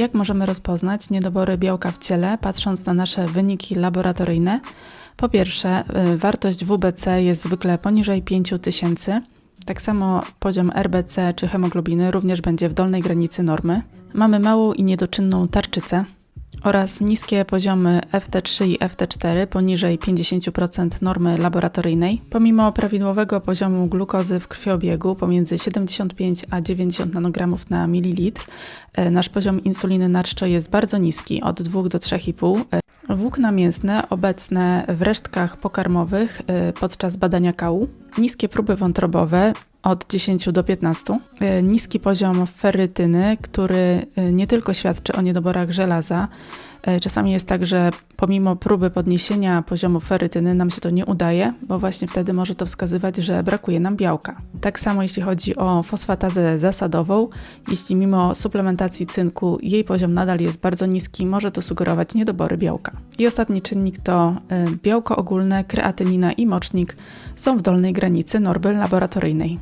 Jak możemy rozpoznać niedobory białka w ciele, patrząc na nasze wyniki laboratoryjne? Po pierwsze, y, wartość WBC jest zwykle poniżej 5000. Tak samo poziom RBC czy hemoglobiny również będzie w dolnej granicy normy. Mamy małą i niedoczynną tarczycę oraz niskie poziomy FT3 i FT4 poniżej 50% normy laboratoryjnej. Pomimo prawidłowego poziomu glukozy w krwiobiegu pomiędzy 75 a 90 nanogramów na mililitr, e, nasz poziom insuliny na czczo jest bardzo niski, od 2 do 3,5. E, Włókna mięsne obecne w resztkach pokarmowych e, podczas badania kału, niskie próby wątrobowe od 10 do 15, e, niski poziom ferrytyny, który e, nie tylko świadczy o niedoborach żelaza, czasami jest tak, że pomimo próby podniesienia poziomu ferrytyny nam się to nie udaje, bo właśnie wtedy może to wskazywać, że brakuje nam białka. Tak samo jeśli chodzi o fosfatazę zasadową, jeśli mimo suplementacji cynku jej poziom nadal jest bardzo niski, może to sugerować niedobory białka. I ostatni czynnik to y, białko ogólne, kreatynina i mocznik są w dolnej granicy normy laboratoryjnej.